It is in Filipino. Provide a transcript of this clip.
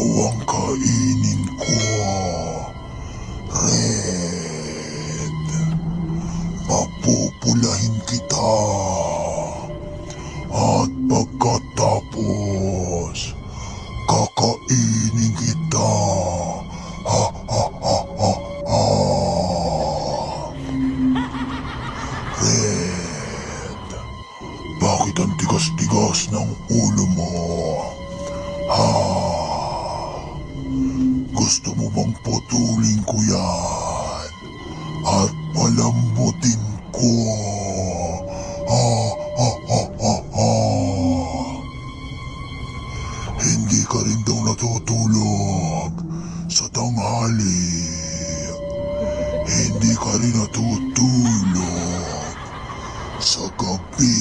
Ikaw ang kainin ko. Red. Papupulahin kita. At pagkatapos, kakainin kita. Ha ha ha ha ha. Red. Bakit ang tigas-tigas ng ulo mo? Gusto mo bang putulin ko yan? At palambutin ko? Ha? Ha? Ha? Ha? Ha? Hindi ka rin daw natutulog sa tanghali. Hindi ka rin natutulog sa gabi.